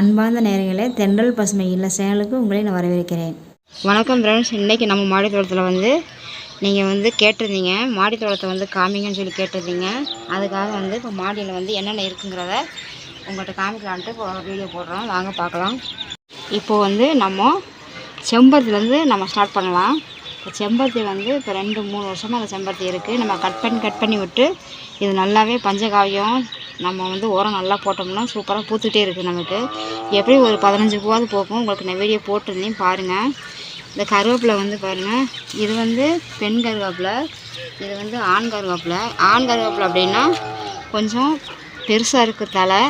அன்பார்ந்த நேரங்களே தென்றல் பசுமை இல்லை சேனலுக்கு உங்களை நான் வரவேற்கிறேன். வணக்கம் ஃப்ரெண்ட்ஸ் இன்றைக்கி நம்ம மாடி தோட்டத்தில் வந்து நீங்கள் வந்து கேட்டிருந்தீங்க. மாடி தோட்டத்தை வந்து காமிங்கன்னு சொல்லி கேட்டிருந்தீங்க. அதுக்காக வந்து இப்போ மாடியில் வந்து என்னென்ன இருக்குங்கிறத உங்கள்கிட்ட காமிக்கலான்ட்டு இப்போ வீடியோ போடுறோம். வாங்க பார்க்கலாம். இப்போது வந்து நம்ம செம்பருத்துலேருந்து நம்ம ஸ்டார்ட் பண்ணலாம். இப்போ செம்பருத்தி வந்து இப்போ ரெண்டு மூணு வருஷமாக அந்த செம்பருத்தி இருக்குது நம்ம கட் பண்ணி கட் பண்ணி விட்டு இது நல்லாவே பஞ்சகாவியம் நம்ம வந்து உரம் நல்லா போட்டோம்னா சூப்பராக பூத்துட்டே இருக்குது நமக்கு. எப்படியும் ஒரு பதினஞ்சு பூவாவது போகும். உங்களுக்கு நான் வீடியோ போட்டிருந்தேன் பாருங்கள் இந்த கருவேப்பிலை வந்து பாருங்கள் இது வந்து பெண் கருவேப்பிலை. இது வந்து ஆண் கருவேப்பிலை. ஆண் கருவேப்பிலை அப்படின்னா கொஞ்சம் பெருசாக இருக்குது தலை.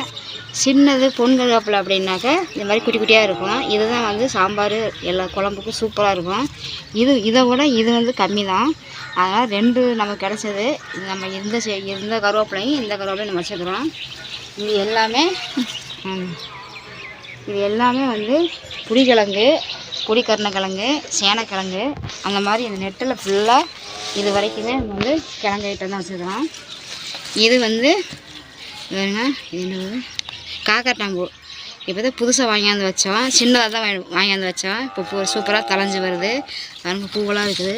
சின்னது பொன் கருவேப்பிலை அப்படின்னாக்க இந்த மாதிரி குட்டி குட்டியாக இருக்கும். இதுதான் வந்து சாம்பார் எல்லா குழம்புக்கும் சூப்பராக இருக்கும். இது இதை விட இது வந்து கம்மி தான் அதனால் ரெண்டு நமக்கு கிடச்சது. நம்ம இந்த செ இந்த கருவேப்பிலையும் இந்த கருவேப்பிலையும் நம்ம வச்சுக்கிறோம் இது எல்லாமே இது எல்லாமே வந்து புளிக்கிழங்கு புளிக்கருணக்கிழங்கு சேனக்கிழங்கு அந்த மாதிரி இந்த நெட்டில் ஃபுல்லாக இது வரைக்குமே நம்ம வந்து கிழங்கு ஐட்டம் தான் வச்சுக்கிறோம் இது வந்து வேணுங்க இது என்னது? காக்கட்டாம்பூ. இப்போ தான் புதுசாக வாங்கியாந்து வச்சோம். சின்னதாக தான் வாங்கி வாங்கியாந்து வச்சோம். இப்போ பூ சூப்பராக தலைஞ்சு வருது. அரும்பு பூவெல்லாம் இருக்குது.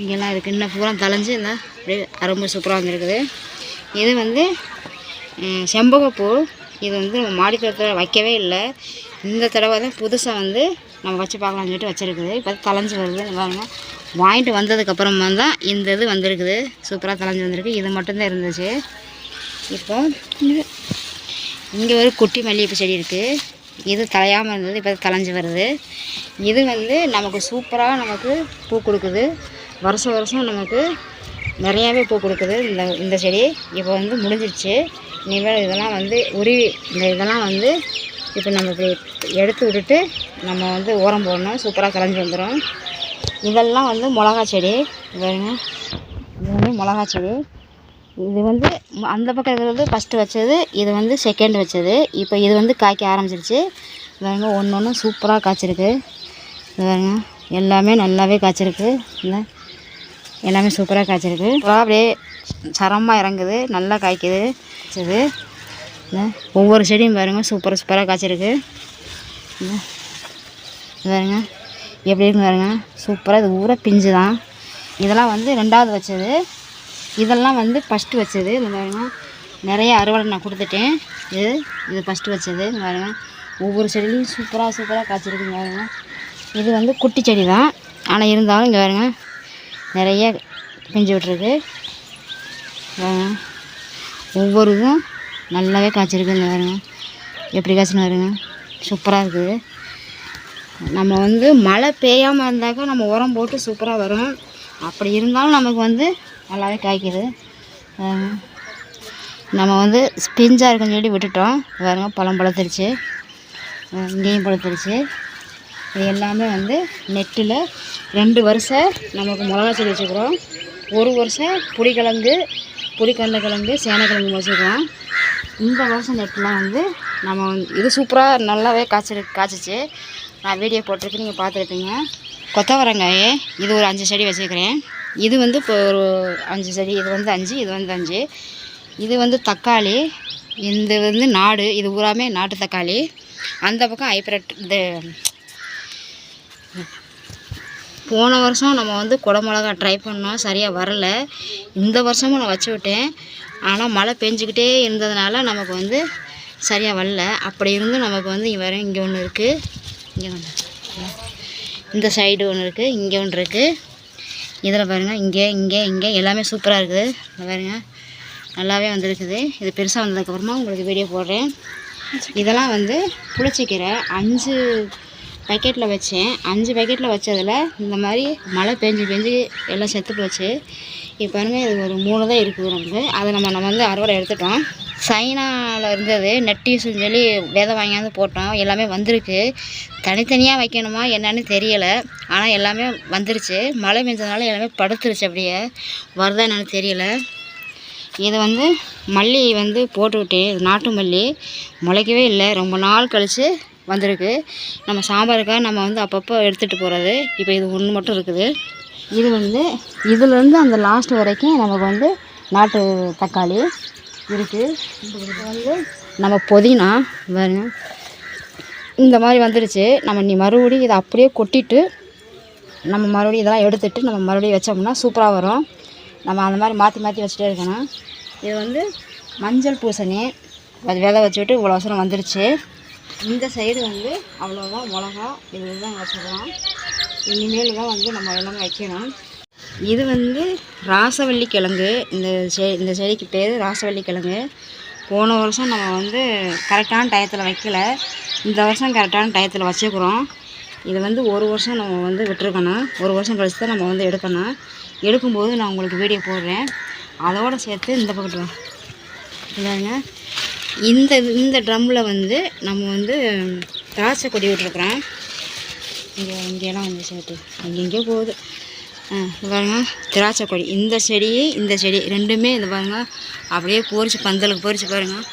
இங்கெல்லாம் இருக்குது இன்னும் பூவெல்லாம் தளைஞ்சு இந்த அப்படியே அரும்பு சூப்பராக வந்துருக்குது. இது வந்து செம்பகப்பூ. இது வந்து நம்ம மாடி தோட்டத்தில் வைக்கவே இல்லை. இந்த தடவை தான் புதுசாக வந்து நம்ம வச்சு பார்க்கலாம்னு சொல்லிட்டு வச்சுருக்குது. இப்போ தலைஞ்சு வருது. பாருங்கள் வாங்கிட்டு வந்ததுக்கப்புறமா தான் இந்த இது வந்திருக்குது. சூப்பராக தலைஞ்சு வந்திருக்கு. இது மட்டும்தான் இருந்துச்சு. இப்போ இங்கே ஒரு குட்டி மல்லிகைப்பூ செடி இருக்குது இது தலையாமல் இருந்தது இப்போ தலைஞ்சு வருது. இது வந்து நமக்கு சூப்பராக நமக்கு பூ கொடுக்குது. வருஷம் வருஷம் நமக்கு நிறையாவே பூ கொடுக்குது இந்த இந்த செடி. இப்போ வந்து முடிஞ்சிருச்சு. இனிமேல் இதெல்லாம் வந்து உருவி இந்த இதெல்லாம் வந்து இப்போ நமக்கு எடுத்து விட்டுட்டு நம்ம வந்து உரம் போடணும். சூப்பராக கலைஞ்சி வந்துடும் இதெல்லாம் வந்து மிளகா செடி. இது பாருங்க. இது வந்து மிளகா செடி. இது வந்து அந்த பக்கம் இருக்கிறது ஃபஸ்ட்டு வச்சது இது வந்து செகண்ட் வச்சது. இப்போ இது வந்து காய்க்க ஆரம்பிச்சிருச்சு. இது பாருங்க ஒன்று ஒன்று சூப்பராக காய்ச்சிருக்கு. இது பாருங்க எல்லாமே நல்லாவே காய்ச்சிருக்கு. இல்லை எல்லாமே சூப்பராக காய்ச்சிருக்கு. அப்படியே சரமாக இறங்குது நல்லா காய்க்குது. இது இல்லை ஒவ்வொரு செடியும் பாருங்க சூப்பராக சூப்பராக காய்ச்சிருக்கு. இல்லை இது பாருங்க எப்படி இருக்குன்னு பாருங்க சூப்பராக இது ஊற பிஞ்சு தான் இதெல்லாம் வந்து ரெண்டாவது வச்சது. இதெல்லாம் வந்து ஃபஸ்ட்டு வச்சது. இந்த பாருங்க. நிறைய அறுவடை நான் கொடுத்துட்டேன். இது இது ஃபஸ்ட்டு வச்சது. இந்த பாருங்க. ஒவ்வொரு செடியிலையும் சூப்பராக சூப்பராக காய்ச்சிருக்குங்க பாருங்க. இது வந்து குட்டி செடி தான் ஆனால் இருந்தாலும் இங்கே பாருங்க. நிறைய பிஞ்சு விட்ருக்கு ஒவ்வொரு இதுவும் நல்லாவே காய்ச்சிருக்கு. இந்த பாருங்க. எப்படி காய்ச்சின்னு பாருங்க. சூப்பராக இருக்குது. நம்ம வந்து மழை பெய்யாமல் இருந்தாக்கா நம்ம உரம் போட்டு சூப்பராக வரும். அப்படி இருந்தாலும் நமக்கு வந்து நல்லாவே காய்க்குது. நம்ம வந்து பிஞ்சாக இருக்குன்னு சொல்லி விட்டுட்டோம். பாருங்க பழம் பழுத்துருச்சு. இங்கேயும் பழுத்துருச்சு. இது எல்லாமே வந்து நெட்டில் ரெண்டு வருஷம் நமக்கு மிளகா செடி வச்சுக்கிறோம் ஒரு வருஷம் புளிக்கிழங்கு புளிக்கண்ட கிழங்கு சேனக்கிழங்கு வச்சுக்கிறோம் இந்த வருஷம் நெட்டெலாம் வந்து நம்ம வந்து இது சூப்பராக நல்லாவே காய்ச்சி காய்ச்சிச்சு. நான் வீடியோ போட்டிருக்கு நீங்கள் பார்த்துருப்பீங்க. கொத்தவரங்காயே இது ஒரு அஞ்சு செடி வச்சுருக்கிறேன். இது வந்து இப்போ ஒரு அஞ்சு செடி இது வந்து அஞ்சு இது வந்து அஞ்சு. இது வந்து தக்காளி இந்த வந்து நாடு இது பூராமே நாட்டு தக்காளி. அந்த பக்கம் ஹைப்ரட் இந்த போன வருஷம் நம்ம வந்து குடமிளகா ட்ரை பண்ணோம் சரியாக வரல. இந்த வருஷமும் நான் வச்சு விட்டேன். ஆனால் மழை பெஞ்சிக்கிட்டே இருந்ததுனால நமக்கு வந்து சரியாக வரல. அப்படி இருந்தும் நமக்கு வந்து இங்கே இங்கே ஒன்று இருக்குது இங்கே ஒன்று இந்த சைடு ஒன்று இருக்குது இங்கே ஒன்று இருக்குது இதில் பாருங்கள் இங்கே இங்கே இங்கே எல்லாமே சூப்பராக இருக்குது. பாருங்கள் நல்லாவே வந்துருக்குது. இது பெருசாக வந்ததுக்கப்புறமா உங்களுக்கு வீடியோ போடுறேன். இதெல்லாம் வந்து புளிச்சக்கீரை அஞ்சு பேக்கெட்டில் வச்சேன். அஞ்சு பேக்கெட்டில் வச்சதில் இந்த மாதிரி மழை பெஞ்சு பெஞ்சு எல்லாம் செத்து போச்சு. இப்போ பாருங்கள் இது ஒரு மூணு தான் இருக்குது நமக்கு. அதை நம்ம நம்ம வந்து அறுவடை எடுத்துட்டோம். சைனாவில் இருந்தது நெட்டீஸ்னு சொல்லி விதை வாங்கியாந்து போட்டோம். எல்லாமே வந்திருக்கு. தனித்தனியாக வைக்கணுமா என்னன்னு தெரியலை. ஆனால் எல்லாமே வந்துருச்சு. மழை பெஞ்சதுனால எல்லாமே படுத்துருச்சு அப்படியே. வருதா என்னன்னு தெரியல. இது வந்து மல்லி வந்து போட்டு நாட்டு மல்லி முளைக்கவே இல்லை. ரொம்ப நாள் கழித்து வந்திருக்கு. நம்ம சாம்பாருக்காக நம்ம வந்து அப்பப்போ எடுத்துகிட்டு போகிறது இப்போ இது ஒன்று மட்டும் இருக்குது. இது வந்து இதுலேருந்து அந்த லாஸ்ட் வரைக்கும் நமக்கு வந்து நாட்டு தக்காளி இருக்குது வந்து நம்ம புதினா பாருங்க. இந்த மாதிரி வந்துடுச்சு நம்ம நீ மறுபடியும் இதை அப்படியே கொட்டிட்டு நம்ம மறுபடியும் இதெல்லாம் எடுத்துட்டு நம்ம மறுபடியும் வச்சோம்னா சூப்பராக வரும். நம்ம அந்த மாதிரி மாற்றி மாற்றி வச்சுட்டே இருக்கணும். இது வந்து மஞ்சள் பூசணி. அது விதை வச்சுட்டு இவ்வளோ அவசரம் வந்துடுச்சு இந்த சைடு வந்து அவ்வளோதான் மிளகா. இது தான் வச்சுக்கலாம். இனிமேல் தான் வந்து நம்ம எல்லாமே வைக்கணும். இது வந்து ராசவள்ளி கிழங்கு இந்த செ இந்த செடிக்கு பேர் ராசவள்ளி கிழங்கு போன வருஷம் நம்ம வந்து கரெக்டான டயத்தில் வைக்கல. இந்த வருஷம் கரெக்டான டயத்தில் வச்சுக்கிறோம். இது வந்து ஒரு வருஷம் நம்ம வந்து விட்டுருக்கணும். ஒரு வருஷம் கழிச்சு தான் நம்ம வந்து எடுக்கணும். எடுக்கும்போது நான் உங்களுக்கு வீடியோ போடுறேன். அதோடு சேர்த்து இந்த பக்கத்தில் இதாங்க. இந்த இந்த ட்ரம்மில் வந்து நம்ம வந்து திராட்சை கொடி விட்ருக்குறோம் இங்கே இங்கெல்லாம் வந்து சேர்த்து. எங்கெங்கேயோ போகுது. இது பாருங்க திராட்சை கொடி இந்த செடி இந்த செடி ரெண்டுமே இது பாருங்க அப்படியே பொறிச்சு பந்தலுக்கு பொரிச்சு பாருங்கள்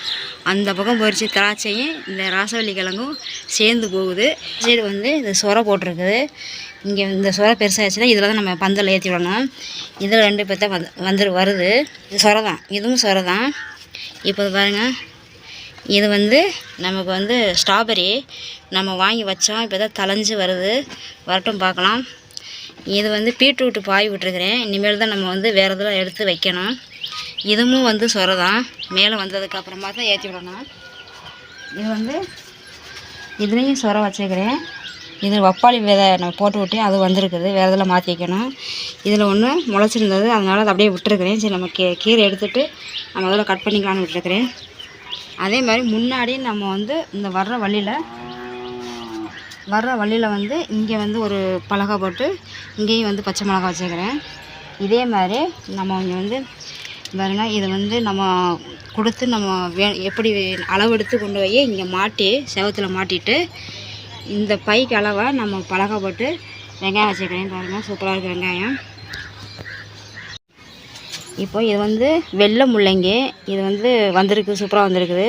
அந்த பக்கம் பொறிச்சு திராட்சையும் இந்த ராசவல்லி கிழங்கும் சேர்ந்து போகுது. சைடு வந்து இந்த சொரை போட்டிருக்குது. இங்கே இந்த சொரை பெருசாகிடுச்சுன்னா இதில் தான் நம்ம பந்தல் ஏற்றி விடணும். இதில் ரெண்டு பேர்த்த வந்து வந்து வருது. இது சொரை தான். இதுவும் சொரை தான். இப்போ பாருங்கள் பாருங்க இது வந்து நமக்கு வந்து ஸ்ட்ராபெரி நம்ம வாங்கி வச்சோம். இப்போ தான் தலைஞ்சு வருது. வரட்டும் பார்க்கலாம். இது வந்து பீட்ரூட்டு பாய் விட்டுருக்குறேன். இனிமேல் தான் நம்ம வந்து வேறு இதெல்லாம் எடுத்து வைக்கணும். இதுவும் வந்து சொர தான். மேலே வந்ததுக்கப்புறமா தான் ஏற்றி விடணும். இது வந்து இதுலேயும் சொர வச்சுக்கிறேன். இது வப்பாளி விதை நான் போட்டு விட்டேன். அது வந்திருக்குது. வேறு இதெல்லாம் மாற்றி வைக்கணும். இதில் ஒன்று முளைச்சிருந்தது. அதனால் அதை அப்படியே விட்டுருக்குறேன். சரி நம்ம கீ கீரை எடுத்துகிட்டு நம்ம அதில் கட் பண்ணிக்கலாம்னு விட்டுருக்குறேன். அதே மாதிரி முன்னாடி நம்ம வந்து இந்த வர்ற வழியில் வர்ற வழியில் வந்து இங்கே வந்து ஒரு பலகை போட்டு இங்கேயும் வந்து பச்சை மிளகா வச்சுக்கிறேன். இதே மாதிரி நம்ம இங்கே வந்து பாருங்க இதை வந்து நம்ம கொடுத்து நம்ம வே எப்படி அளவெடுத்து கொண்டு போய் இங்கே மாட்டி செவத்தில் மாட்டிட்டு இந்த பைக்கு அளவை நம்ம பலகை போட்டு வெங்காயம் வச்சுக்கிறேன் பாருங்கள் சூப்பராக இருக்குது வெங்காயம். இப்போ இது வந்து வெள்ளை முள்ளங்கி இது வந்து வந்திருக்கு சூப்பராக வந்திருக்குது.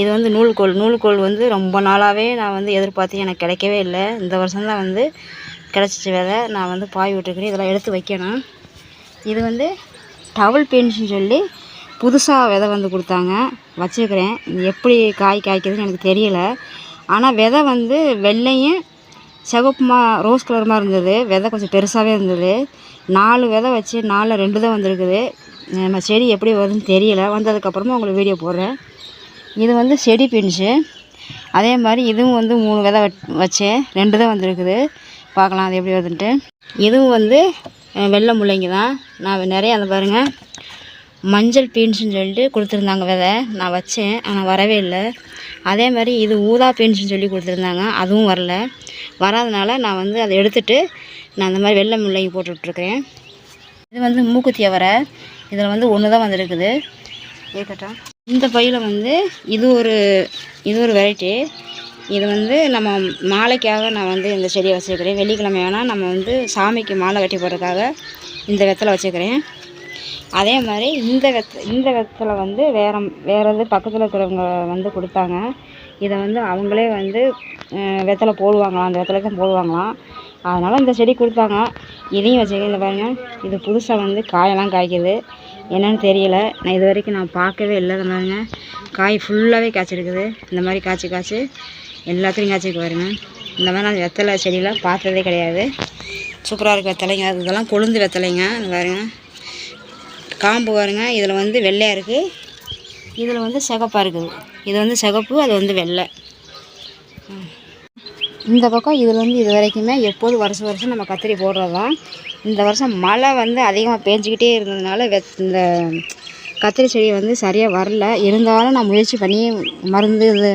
இது வந்து நூல்கோல் நூல்கோல் வந்து ரொம்ப நாளாகவே நான் வந்து எதிர்பார்த்து எனக்கு கிடைக்கவே இல்லை. இந்த வருஷம்தான் வந்து கிடச்சிச்சு வேலை நான் வந்து பாய் விட்டுருக்கிறேன். இதெல்லாம் எடுத்து வைக்கணும். இது வந்து டவல் பெயிண்ட்ஸ்னு சொல்லி புதுசாக விதை வந்து கொடுத்தாங்க. வச்சுருக்கிறேன். இது எப்படி காய் காய்க்குதுன்னு எனக்கு தெரியல. ஆனால் விதை வந்து வெள்ளையும் சிவப்புமா ரோஸ் கலருமா இருந்தது. விதை கொஞ்சம் பெருசாகவே இருந்தது. நாலு விதை வச்சு நாலில் ரெண்டு தான் வந்திருக்குது. நம்ம செடி எப்படி வருதுன்னு தெரியல. வந்ததுக்கப்புறமா உங்களுக்கு வீடியோ போடுறேன். இது வந்து செடி பின்ஸு அதே மாதிரி இதுவும் வந்து மூணு விதை வச்சேன் ரெண்டு தான் வந்திருக்குது. பார்க்கலாம் அது எப்படி வருதுன்ட்டு. இதுவும் வந்து வெள்ளை முள்ளங்கி தான். நான் நிறைய அந்த பாருங்கள் மஞ்சள் பீன்ஸுன்னு சொல்லிட்டு கொடுத்துருந்தாங்க விதை. நான் வச்சேன் ஆனால் வரவே இல்லை. அதே மாதிரி இது ஊதா பீன்ஸுன்னு சொல்லி கொடுத்துருந்தாங்க அதுவும் வரல. வராதனால நான் வந்து அதை எடுத்துகிட்டு நான் அந்த மாதிரி வெள்ளை முள்ளங்கி போட்டுட்ருக்கிறேன் இது வந்து மூக்குத்தி அவரை இதில் வந்து ஒன்று தான் வந்திருக்குது. ஏற்கட்டும் இந்த பையில் வந்து இது ஒரு இது ஒரு வெரைட்டி இது வந்து நம்ம மாலைக்காக நான் வந்து இந்த செடியை வச்சுருக்கிறேன். வெள்ளிக்கிழமை வேணால் நம்ம வந்து சாமிக்கு மாலை கட்டி போடுறதுக்காக இந்த வெத்தலை வச்சுருக்கிறேன். அதே மாதிரி இந்த வெத்த இந்த வெத்தலை வந்து வேற வேறு இது பக்கத்தில் இருக்கிறவங்க வந்து கொடுத்தாங்க. இதை வந்து அவங்களே வந்து வெத்தலை போடுவாங்களாம். அந்த வெத்தலைக்கும் போடுவாங்களாம். அதனால் இந்த செடி கொடுத்தாங்க. இதையும் வச்சுருக்கேன் இந்த இது புதுசாக வந்து காயெல்லாம் காய்க்குது. என்னன்னு தெரியல. நான் இது வரைக்கும் நான் பார்க்கவே இல்லை இந்த பாருங்க. காய் ஃபுல்லாகவே காய்ச்சிருக்குது. இந்த மாதிரி காய்ச்சி காய்ச்சி எல்லாத்துலேயும் காய்ச்சிருக்கு பாருங்க. இந்த மாதிரி நான் வெத்தலை செடியெலாம் பார்த்ததே கிடையாது. சூப்பராக இருக்குது வெத்தலைங்க. அது இதெல்லாம் கொழுந்து வெத்தலைங்க. இந்த பாருங்க. காம்பு பாருங்க. இதில் வந்து வெள்ளையாக இருக்குது இதில் வந்து சிகப்பாக இருக்குது. இது வந்து சிகப்பு அது வந்து வெள்ளை. இந்த பக்கம் இதில் வந்து இது வரைக்குமே எப்போதும் வருஷம் வருஷம் நம்ம கத்திரி போடுறது? தான் இந்த வருஷம் மழை வந்து அதிகமாக பேஞ்சிக்கிட்டே இருந்ததுனால வெ இந்த கத்திரி செடி வந்து சரியாக வரல. இருந்தாலும் நான் முயற்சி பண்ணி மருந்து இது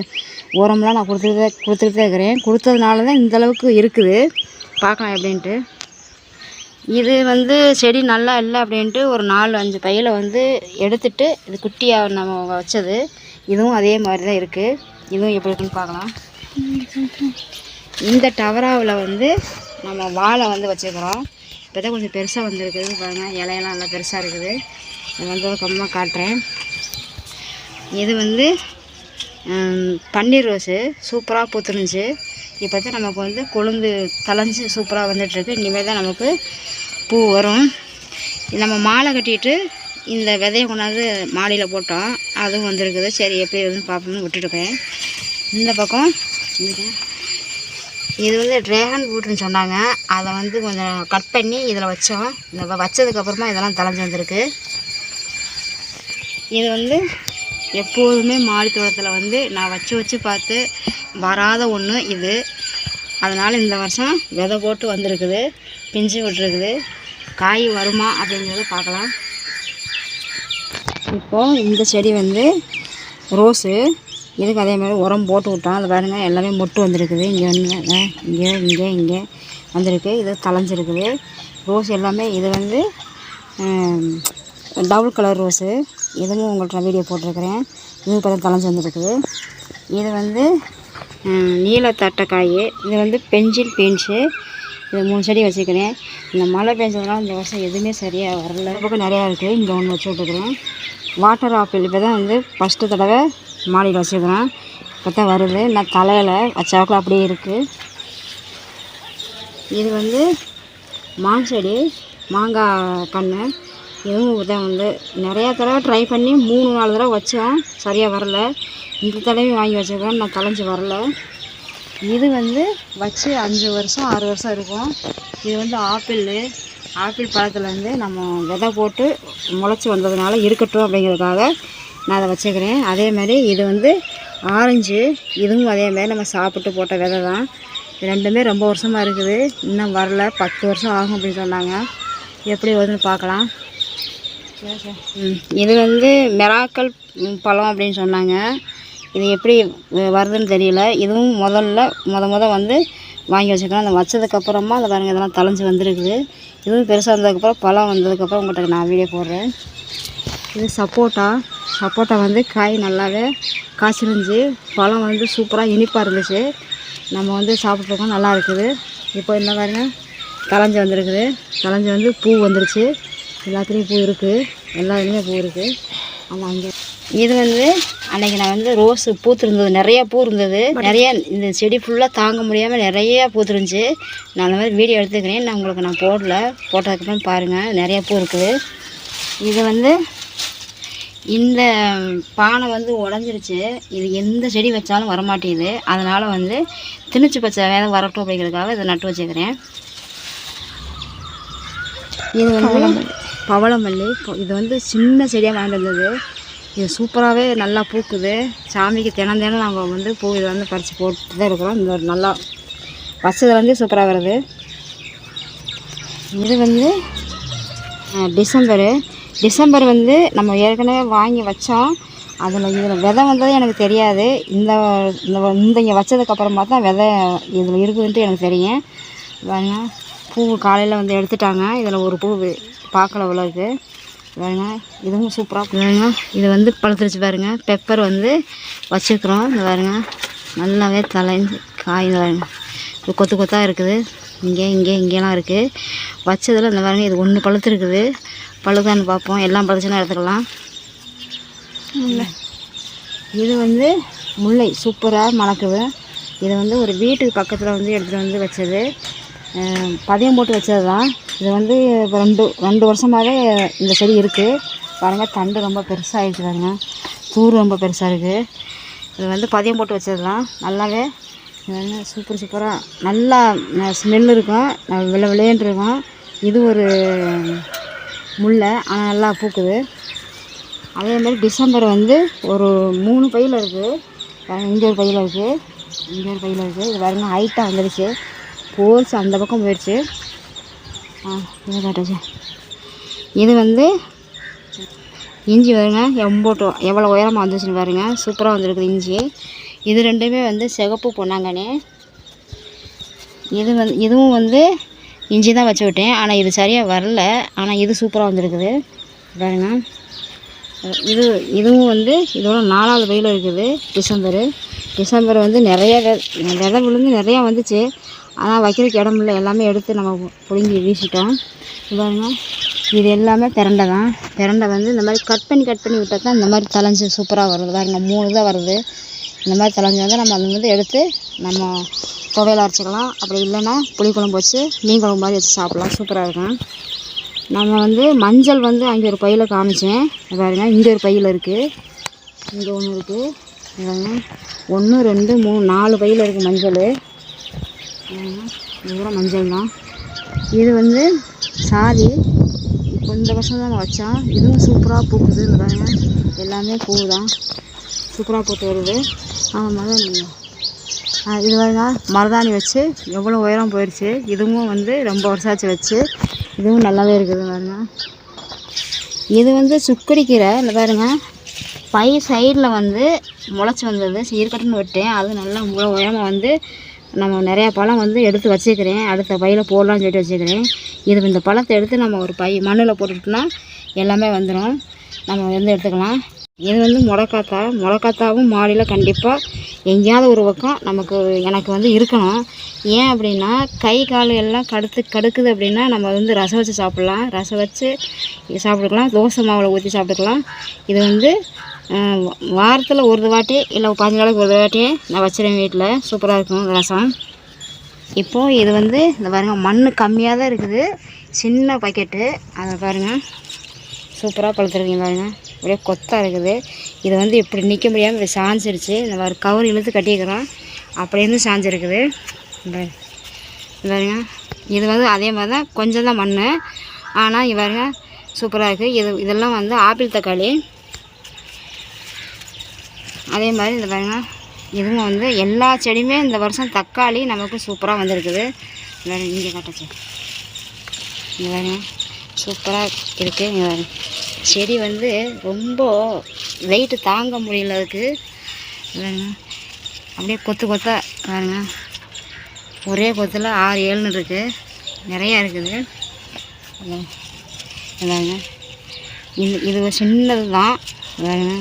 உரம்லாம் நான் கொடுத்துட்டு தான் கொடுத்துட்டு தான் இருக்கிறேன். கொடுத்ததுனால தான் இந்தளவுக்கு இருக்குது. பார்க்கலாம் எப்படின்ட்டு. இது வந்து செடி நல்லா இல்லை அப்படின்ட்டு ஒரு நாலு அஞ்சு பையில் வந்து எடுத்துட்டு இது குட்டியாக நம்ம வச்சது. இதுவும் அதே மாதிரி தான் இருக்குது இதுவும் எப்படி இருக்குன்னு பார்க்கலாம். இந்த டவராவில் வந்து நம்ம வாழை வந்து வச்சுக்கிறோம் இப்போ தான் கொஞ்சம் பெருசாக வந்துருக்குது. பாருங்கள் இலையெல்லாம் நல்லா பெருசாக இருக்குது. இது வந்து கம்மாக காட்டுறேன். இது வந்து பன்னீர் ரோஸு. சூப்பராக பூத்துருந்துச்சு. இப்போ தான் நமக்கு வந்து கொழுந்து தளைஞ்சு சூப்பராக வந்துட்டுருக்கு. இனிமேல் தான் நமக்கு பூ வரும். நம்ம மாலை கட்டிட்டு இந்த விதையை கொண்டாந்து மாடியில் போட்டோம். அதுவும் வந்திருக்குது. சரி எப்படி வருதுன்னு பார்ப்போம்னு விட்டுட்டுருக்கேன். இந்த பக்கம். இது வந்து ட்ராகன் ஃப்ரூட்னு சொன்னாங்க. அதை வந்து கொஞ்சம் கட் பண்ணி இதில் வச்சோம். இந்த வச்சதுக்கப்புறமா இதெல்லாம் தலைஞ்சு வந்திருக்கு. இது வந்து எப்போதுமே மாடி தோட்டத்தில் வந்து நான் வச்சு வச்சு பார்த்து வராத ஒன்று இது. அதனால் இந்த வருஷம் விதை போட்டு வந்திருக்குது. பிஞ்சு விட்டுருக்குது. காய் வருமா அப்படிங்கிறத பார்க்கலாம். இப்போது இந்த செடி வந்து ரோஸு. இதுக்கு அதே மாதிரி உரம் போட்டு விட்டோம்? அது பாருங்கள் எல்லாமே மொட்டு வந்திருக்குது. இங்கே வந்து இங்கே இங்கே இங்கே வந்திருக்கு. இது தளைஞ்சிருக்குது ரோஸ் எல்லாமே இது வந்து டபுள் கலர் ரோஸு இதுவும் உங்கள்கிட்ட வீடியோ போட்டிருக்கிறேன். இது இப்போ தலைஞ்சி தளைஞ்சு வந்திருக்குது. இது வந்து அஹ், நீல தட்டைக்காய். இது வந்து பென்சில் பீன்ஸு இது மூணு செடி வச்சுக்கிறேன் இந்த மழை பெஞ்சதுனால இந்த வருஷம் எதுவுமே சரியாக வரல. பக்கம் நிறையா இருக்குது இங்கே ஒன்று வச்சு விட்டுக்கிறேன். வாட்டர் ஆப்பிள் இப்போ தான் வந்து ஃபஸ்ட்டு தடவை மாடியில் வச்சுருக்குறேன் இப்போ தான் வருது. நான் தலையில் வச்சாக்கில் அப்படியே இருக்குது இது வந்து மான் செடி மாங்காய் கன்று இதுவும் தான் வந்து நிறையா தடவை ட்ரை பண்ணி மூணு நாலு தடவை வச்சோம். சரியாக வரல. இந்த தடவையும் வாங்கி வச்சுருக்கேன் நான் தலைஞ்சு வரல. இது வந்து வச்சு அஞ்சு வருஷம் ஆறு வருஷம் இருக்கும். இது வந்து ஆப்பிள். ஆப்பிள் பழத்தில் வந்து நம்ம விதை போட்டு முளைச்சி வந்ததுனால இருக்கட்டும் அப்படிங்கிறதுக்காக நான் அதை வச்சுக்கிறேன். அதே மாதிரி இது வந்து ஆரஞ்சு இதுவும் அதேமாதிரி நம்ம சாப்பிட்டு போட்ட விதை தான். ரெண்டுமே ரொம்ப வருஷமாக இருக்குது. இன்னும் வரல. பத்து வருஷம் ஆகும் அப்படின்னு சொன்னாங்க. எப்படி வருதுன்னு பார்க்கலாம். இது வந்து மெராக்கல் பழம் அப்படின்னு சொன்னாங்க. இது எப்படி வருதுன்னு தெரியல. இதுவும் முதல்ல முத முத வந்து வாங்கி வச்சுருக்கேன். அந்த வச்சதுக்கப்புறமா அந்த பாருங்கள் இதெல்லாம் தலைஞ்சு வந்திருக்குது. இதுவும் பெருசாக இருந்ததுக்கப்புறம் பழம் வந்ததுக்கப்புறம் உங்கள்கிட்ட நான் வீடியோ போடுறேன். இது சப்போட்டா. சப்போட்டா வந்து காய் நல்லாவே காய்ச்சிருந்துச்சு. பழம் வந்து சூப்பராக இனிப்பாக இருந்துச்சு. நம்ம வந்து சாப்பிட்ருக்கோம் நல்லா இருக்குது. இப்போ என்ன பாருங்க தளைஞ்சு வந்திருக்குது. தளைஞ்சு வந்து பூ வந்துருச்சு. எல்லாத்துலேயும் பூ இருக்குது எல்லா இதுலேயும் பூ இருக்குது ஆமாம் அங்கே இது வந்து அன்னைக்கு நான் வந்து ரோஸு பூத்திருந்தது. நிறையா பூ இருந்தது. நிறைய இந்த செடி ஃபுல்லாக தாங்க முடியாமல் நிறையா பூத்துருந்துச்சு. நான் அந்த மாதிரி வீடியோ எடுத்துக்கிறேன். நான் உங்களுக்கு நான் போடல. போட்டதுக்கப்புறம் பாருங்கள் நிறையா பூ இருக்குது. இது வந்து இந்த பானை வந்து உடஞ்சிருச்சு. இது எந்த செடி வச்சாலும் வரமாட்டேங்குது. அதனால் வந்து திணிச்சு பச்சை வேலை வரட்டும் அப்படிங்கிறதுக்காக இதை நட்டு வச்சுக்கிறேன். இது வந்து பவளமல்லி. இது வந்து சின்ன செடியாக வாங்கிட்டு வந்தது. இது சூப்பராகவே நல்லா பூக்குது. சாமிக்கு தினம் தினம் நாங்கள் வந்து பூ இதை வந்து பறித்து போட்டு தான் இருக்கிறோம். இந்த நல்லா வச்சதுலேருந்தே சூப்பராக வருது. இது வந்து டிசம்பரு. டிசம்பர் வந்து நம்ம ஏற்கனவே வாங்கி வச்சோம் அதில் இதில் விதை வந்தது எனக்கு தெரியாது. இந்த இந்த இந்த இங்கே வச்சதுக்கப்புறமா தான் விதை இதில் இருக்குதுன்ட்டு எனக்கு தெரியும். பாருங்க பூ காலையில் வந்து எடுத்துட்டாங்க. இதில் ஒரு பூ பார்க்கல அவ்வளோ இருக்குது வேணுங்க இதுவும் சூப்பராக பாருங்க இது வந்து பழுத்துருச்சு பாருங்க. பெப்பர் வந்து வச்சுருக்குறோம். இந்த பாருங்க நல்லாவே தலைஞ்சு காய் பாருங்க. இது கொத்து கொத்தாக இருக்குது. இங்கே இங்கே இங்கேலாம் இருக்குது வச்சதில் இந்த பாருங்க இது ஒன்று பழுத்துருக்குது. பழுதான்னு பார்ப்போம். எல்லாம் பழுச்சுன்னா எடுத்துக்கலாம். இது வந்து முல்லை. சூப்பராக மணக்குது. இது வந்து ஒரு வீட்டுக்கு பக்கத்தில் வந்து எடுத்துகிட்டு வந்து வச்சது. பதியம் போட்டு வச்சது தான் இது வந்து ரெண்டு ரெண்டு வருஷமாகவே இந்த செடி இருக்குது பாருங்கள் தண்டு ரொம்ப பெருசாக பாருங்க. தூர் ரொம்ப பெருசாக இருக்குது இது வந்து பதியம் போட்டு வச்சது தான் நல்லாவே சூப்பர் சூப்பராக நல்லா ஸ்மெல் இருக்கும். ந- வெள்ளை இருக்கும். இது ஒரு முல்லை ஆனால் நல்லா பூக்குது. அதே மாதிரி டிசம்பர் வந்து ஒரு மூணு பையில் இருக்குது இங்கே ஒரு பையில் இருக்குது இங்கே ஒரு பையில் இருக்குது இது பாருங்க ஹைட்டாக வந்துடுச்சு போல்ஸ் அந்த பக்கம் போயிடுச்சு. ஆ இதை காட்டுச்சு இது வந்து இஞ்சி வருங்க எம்போட்டோ எவ்வளோ உயரமாக வந்துச்சுன்னு பாருங்க. சூப்பராக வந்துருக்குது இஞ்சி. இது ரெண்டுமே வந்து சிகப்பு பொன்னாங்கண்ணே. இது வந்து இதுவும் வந்து இஞ்சி தான் வச்சு விட்டேன். ஆனால் இது சரியாக வரல. ஆனால் இது சூப்பராக வந்துருக்குது. பாருங்க. இது இதுவும் வந்து இதோட நாலாவது பையில் இருக்குது டிசம்பரு. டிசம்பர் வந்து நிறைய வெ- விதை விழுந்து நிறையா வந்துச்சு. ஆனால் வைக்கிறதுக்கு இடம் இல்லை. எல்லாமே எடுத்து நம்ம பிடுங்கி வீசிட்டோம். இது பாருங்க. இது எல்லாமே திரண்டை தான். திரண்டை வந்து இந்த மாதிரி கட் பண்ணி கட் பண்ணி விட்டால் தான் இந்த மாதிரி தலைஞ்சி சூப்பராக வருது. பாருங்க மூணு தான் வருது. இந்த மாதிரி தலைஞ்சி வந்து நம்ம அந்த வந்து எடுத்து நம்ம துவையல் அரைச்சிக்கலாம். அப்படி இல்லைன்னா புளிக்குழம்பு வச்சு மீன் குழம்பு மாதிரி வச்சு சாப்பிட்லாம். சூப்பராக இருக்கும். நம்ம வந்து மஞ்சள் வந்து அங்கே ஒரு பையில் காமிச்சேன். பாருங்க இங்கே ஒரு பையில் இருக்குது இங்கே ஒன்று இருக்குது பாருங்க. ஒன்று ரெண்டு மூணு நாலு பையில் இருக்குது மஞ்சள். பூரா மஞ்சள் தான். இது வந்து சாதி இப்போ இந்த வருஷம் தான் வச்சோம் இதுவும் சூப்பராக பூக்குது. பாருங்க. எல்லாமே பூ தான். சூப்பராக போட்டு வருது. ஆமாம் மருதாணி இது பாருங்க மருதாணி வச்சு எவ்வளோ உயரம் போயிடுச்சு இதுவும் வந்து ரொம்ப வருஷாச்சு வச்சு. இதுவும் நல்லாவே இருக்குது பாருங்க. இது வந்து சுக்கடி கீரை. பாருங்க. பை சைடில் வந்து முளைச்சி வந்தது. சீர்கட்டுன்னு விட்டேன். அது நல்லா இவ்வளோ உயரமாக வந்து நம்ம நிறையா பழம் வந்து எடுத்து வச்சுக்கிறேன். அடுத்த பையில் போடலாம்னு சொல்லிட்டு வச்சுக்கிறேன். இது இந்த பழத்தை எடுத்து நம்ம ஒரு பை மண்ணில் போட்டுட்டோம்னா எல்லாமே வந்துடும் நம்ம வந்து எடுத்துக்கலாம். இது வந்து முடக்காத்தா முடக்காத்தாவும் மாடியில் கண்டிப்பாக எங்கேயாவது ஒரு பக்கம் நமக்கு எனக்கு வந்து இருக்கணும். ஏன் அப்படின்னா கை கால் எல்லாம் கடுத்து கடுக்குது அப்படின்னா நம்ம வந்து ரசம் வச்சு சாப்பிட்லாம். ரசம் வச்சு சாப்பிட்டுக்கலாம். தோசை மாவில் ஊற்றி சாப்பிட்டுக்கலாம். இது வந்து வாரத்தில் ஒரு வாட்டி இல்லை பதினஞ்சு நாளைக்கு ஒரு வாட்டி நான் வச்சிருவேன் வீட்டில் சூப்பராக இருக்கும் ரசம். இப்போது இது வந்து இந்த பாருங்கள் மண் கம்மியாக தான் இருக்குது. சின்ன பக்கெட்டு அதை பாருங்கள் சூப்பராக பழுத்துருக்கீங்க பாருங்கள் அப்படியே கொத்தாக இருக்குது. இது வந்து இப்படி நிற்க முடியாமல் இப்படி சாஞ்சிருச்சு. இந்த மாதிரி கவர் இழுத்து கட்டிக்கிறோம். அப்படியிருந்து சாஞ்சிருக்குது. பாருங்க. இது வந்து அதே மாதிரி தான் கொஞ்சம் தான் மண் ஆனால் இவருங்க சூப்பராக இருக்குது இது இதெல்லாம் வந்து ஆப்பிள் தக்காளி. அதே மாதிரி இந்த பாருங்க இதுவும் வந்து எல்லா செடியுமே இந்த வருஷம் தக்காளி நமக்கு சூப்பராக வந்திருக்குது. வேறு இங்கே காட்டுச்சு இங்கே பாருங்க சூப்பராக இருக்குது இங்கே செடி வந்து ரொம்ப வெயிட்டு தாங்க முடியல அதுக்கு. இங்க அப்படியே கொத்து கொத்தா பாருங்க. ஒரே கொத்தில் ஆறு ஏழுன்னு இருக்குது நிறையா இருக்குது. இதாங்க. இது இது ஒரு சின்னது தான் பாருங்க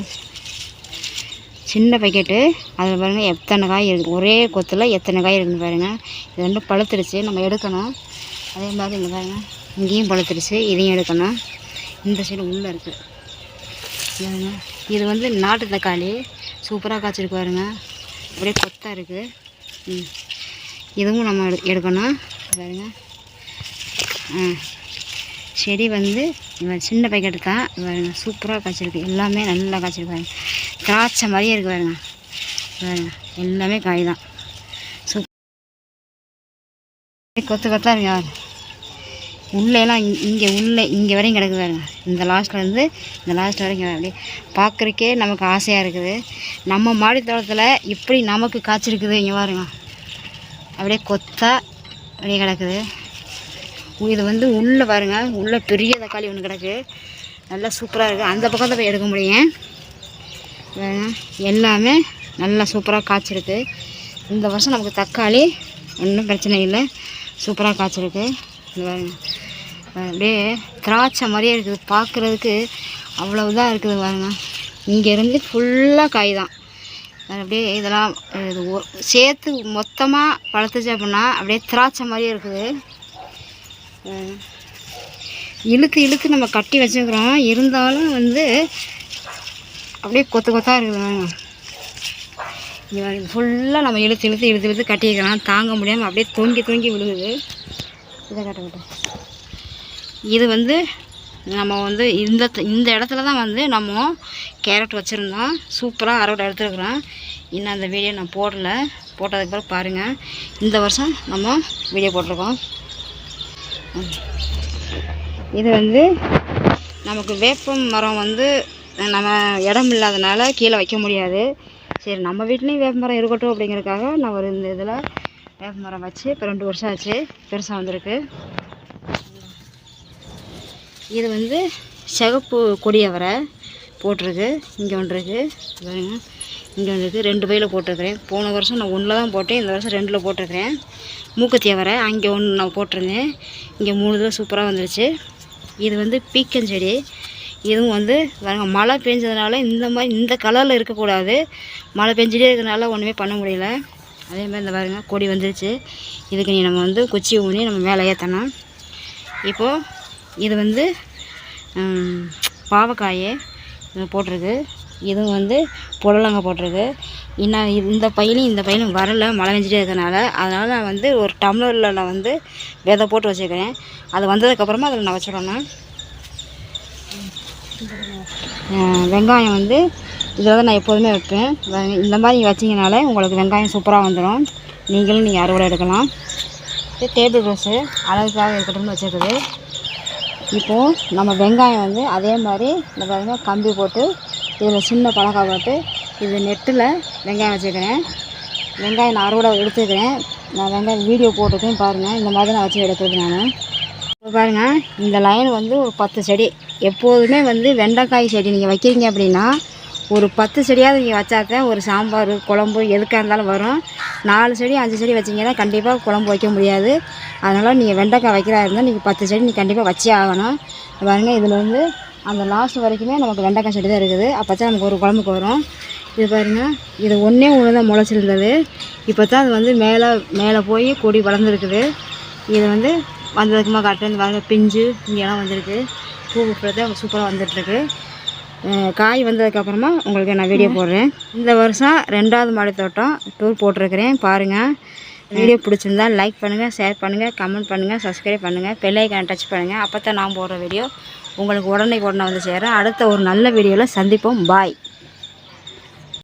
சின்ன பக்கெட்டு அதில் பாருங்கள் எத்தனை காய் இருக்குது ஒரே கொத்தில் எத்தனை காய் இருக்குன்னு பாருங்கள் இது ரெண்டும் பழுத்துருச்சு. நம்ம எடுக்கணும். அதே மாதிரி இங்கே பாருங்கள் இங்கேயும் பழுத்துருச்சு. இதையும் எடுக்கணும். இந்த சைடு உள்ளே இருக்குது பாருங்க. இது வந்து நாட்டு தக்காளி. சூப்பராக காய்ச்சிருக்கு பாருங்க. அப்படியே கொத்தாக இருக்குது ம். இதுவும் நம்ம எடு எடுக்கணும். பாருங்க. ஆ. செடி வந்து இவன் சின்ன பாக்கெட்டு தான். பாருங்க. சூப்பராக காய்ச்சிருக்கு. எல்லாமே நல்லா காய்ச்சிருக்கு பாருங்க. திராட்சை மாதிரியே இருக்குது பாருங்க. பாருங்க. எல்லாமே காய் தான். சூப் கொத்து கொத்தாக இருக்கு உள்ளேலாம் இங்கே உள்ளே இங்கே வரையும் கிடக்கு பாருங்க. இந்த லாஸ்ட்டில் இருந்து இந்த லாஸ்ட் வரைக்கும் அப்படியே பார்க்குறக்கே நமக்கு ஆசையாக இருக்குது. நம்ம மாடித்தோட்டத்தில் இப்படி நமக்கு காய்ச்சிருக்குது இங்கே பாருங்க. அப்படியே கொத்தா அப்படியே கிடக்குது. இது வந்து உள்ளே பாருங்க. உள்ளே பெரிய தக்காளி ஒன்று கிடக்கு. நல்லா சூப்பராக இருக்குது அந்த பக்கத்தை போய் எடுக்க முடியும். எல்லாமே நல்லா சூப்பராக காய்ச்சிருக்கு. இந்த வருஷம் நமக்கு தக்காளி ஒன்றும் பிரச்சனை இல்லை. சூப்பராக காய்ச்சிருக்கு. இது பாருங்க. அப்படியே திராட்சை மாதிரியே இருக்குது. பார்க்குறதுக்கு அவ்வளோ இதாக இருக்குது பாருங்க. இங்கேருந்து ஃபுல்லாக காய் தான் அப்படியே இதெல்லாம் இது சேர்த்து மொத்தமாக பழுத்துச்சு அப்படின்னா அப்படியே திராட்சை மாதிரியே இருக்குது. இழுத்து இழுத்து நம்ம கட்டி வச்சுக்கிறோம். இருந்தாலும் வந்து அப்படியே கொத்து கொத்தாக இருக்குது பாருங்க. ஃபுல்லாக நம்ம இழுத்து இழுத்து இழுத்து இழுத்து கட்டிக்கலாம் தாங்க முடியாமல் அப்படியே தொங்கி தொங்கி விழுகுது. இதை கட்ட கட்ட இது வந்து நம்ம வந்து இந்த இந்த இடத்துல தான் வந்து நம்ம கேரட் வச்சுருந்தோம். சூப்பராக அறுவடை எடுத்துருக்குறோம். இன்னும் அந்த வீடியோ நான் போடல. போட்டதுக்கு பிறகு பாருங்கள் இந்த வருஷம் நம்ம வீடியோ போட்டிருக்கோம். இது வந்து நமக்கு வேப்பம் மரம் வந்து நம்ம இடம் இல்லாதனால கீழே வைக்க முடியாது. சரி நம்ம வீட்லேயும் வேப்ப மரம் இருக்கட்டும் அப்படிங்கிறதுக்காக நான் ஒரு இந்த இதில் வேப்ப மரம் வச்சு இப்போ ரெண்டு வருஷம் ஆச்சு. பெருசாக வந்திருக்கு. இது வந்து சிகப்பு கொடியவரை போட்டிருக்கு. இங்கே ஒன்று இருக்குது பாருங்க. இங்கே ஒன்று இருக்குது ரெண்டு பையில் போட்டிருக்கிறேன். போன வருஷம் நான் ஒன்றில் தான் போட்டேன். இந்த வருஷம் ரெண்டில் போட்டிருக்கிறேன். மூக்குத்தி அவரை அங்கே ஒன்று நான் போட்டிருந்தேன். இங்கே மூணு தடவை சூப்பராக வந்துருச்சு. இது வந்து பீக்கஞ்செடி இதுவும் வந்து பாருங்க மழை பெஞ்சதுனால இந்த மாதிரி இந்த கலரில் இருக்கக்கூடாது. மழை பெஞ்சிட்டே இருக்கிறதுனால ஒன்றுமே பண்ண முடியல. அதே மாதிரி இந்த பாருங்கள் கொடி வந்துருச்சு. இதுக்கு நீ நம்ம வந்து குச்சி ஊனி நம்ம மேலே ஏற்றணும் இப்போது இது வந்து ம், பாவக்காய் போட்டிருக்கு. இதுவும் வந்து புடலங்காய் போட்டிருக்கு. இன்னும் இந்த பையிலும் இந்த பையிலும் வரல மழை பெஞ்சிட்டே இருக்கிறனால அதனால் நான் வந்து ஒரு டம்ளரில் நான் வந்து விதை போட்டு வச்சுருக்கிறேன். அது வந்ததுக்கப்புறமா அதில் நான் வச்சிடணும் வெங்காயம் வந்து இதில் தான் நான் எப்போதுமே வைப்பேன். இந்த மாதிரி நீங்கள் வச்சிங்கனாலே உங்களுக்கு வெங்காயம் சூப்பராக வந்துடும் நீங்களும் நீங்கள் அறுவடை எடுக்கலாம். டேபிள் ரோஸு அழகுக்காக இருக்கட்டும்னு வச்சுருக்குது இப்போது நம்ம வெங்காயம் வந்து அதே மாதிரி இந்த பாருங்க கம்பி போட்டு இதில் சின்ன பலகா போட்டு இது நெட்டில் வெங்காயம் வச்சுருக்கிறேன். வெங்காயம் நான் அறுவடை எடுத்துக்கிறேன். நான் வெங்காயம் வீடியோ போட்டிருக்கேன் பாருங்கள் இந்த மாதிரி நான் வச்சு எடுக்கிறது நான். இப்போ பாருங்கள் இந்த லைன் வந்து ஒரு பத்து செடி. எப்போதுமே வந்து வெண்டைக்காய் செடி நீங்கள் வைக்கிறீங்க அப்படின்னா ஒரு பத்து செடியாவது நீங்கள் வச்சாதான் ஒரு சாம்பார் குழம்பு எதுக்காக இருந்தாலும் வரும். நாலு செடி அஞ்சு செடி வச்சிங்கன்னா கண்டிப்பாக குழம்பு வைக்க முடியாது. அதனால் நீங்கள் வெண்டைக்காய் வைக்கிறா இருந்தால் நீங்கள் பத்து செடி நீங்கள் கண்டிப்பாக வச்சே ஆகணும். பாருங்க இதில் வந்து அந்த லாஸ்ட் வரைக்குமே நமக்கு வெண்டைக்காய் செடி தான் இருக்குது. அப்போ தான் நமக்கு ஒரு குழம்புக்கு வரும். இது பாருங்க இது ஒன்றே ஒன்று தான் முளைச்சிருந்தது. இப்போ தான் அது வந்து மேலே மேலே போய் கொடி வளர்ந்துருக்குது. இது வந்து வந்ததுக்குமா கரெக்டாக இந்த பாருங்கள் பிஞ்சு இங்கெல்லாம் வந்திருக்கு. பூ தான் சூப்பராக வந்துட்டுருக்கு. காய் வந்ததுக்கப்புறமா உங்களுக்கு நான் வீடியோ போடுறேன். இந்த வருஷம் ரெண்டாவது மாடி தோட்டம் டூர் போட்டிருக்கிறேன் பாருங்கள் வீடியோ பிடிச்சிருந்தா லைக் பண்ணுங்கள் ஷேர் பண்ணுங்கள் கமெண்ட் பண்ணுங்கள் சப்ஸ்கிரைப் பண்ணுங்கள் பெல்லைக்கான டச் பண்ணுங்கள் அப்போ தான் நான் போடுற வீடியோ உங்களுக்கு உடனே உடனே வந்து சேரேன் அடுத்த ஒரு நல்ல வீடியோவில் சந்திப்போம். பாய்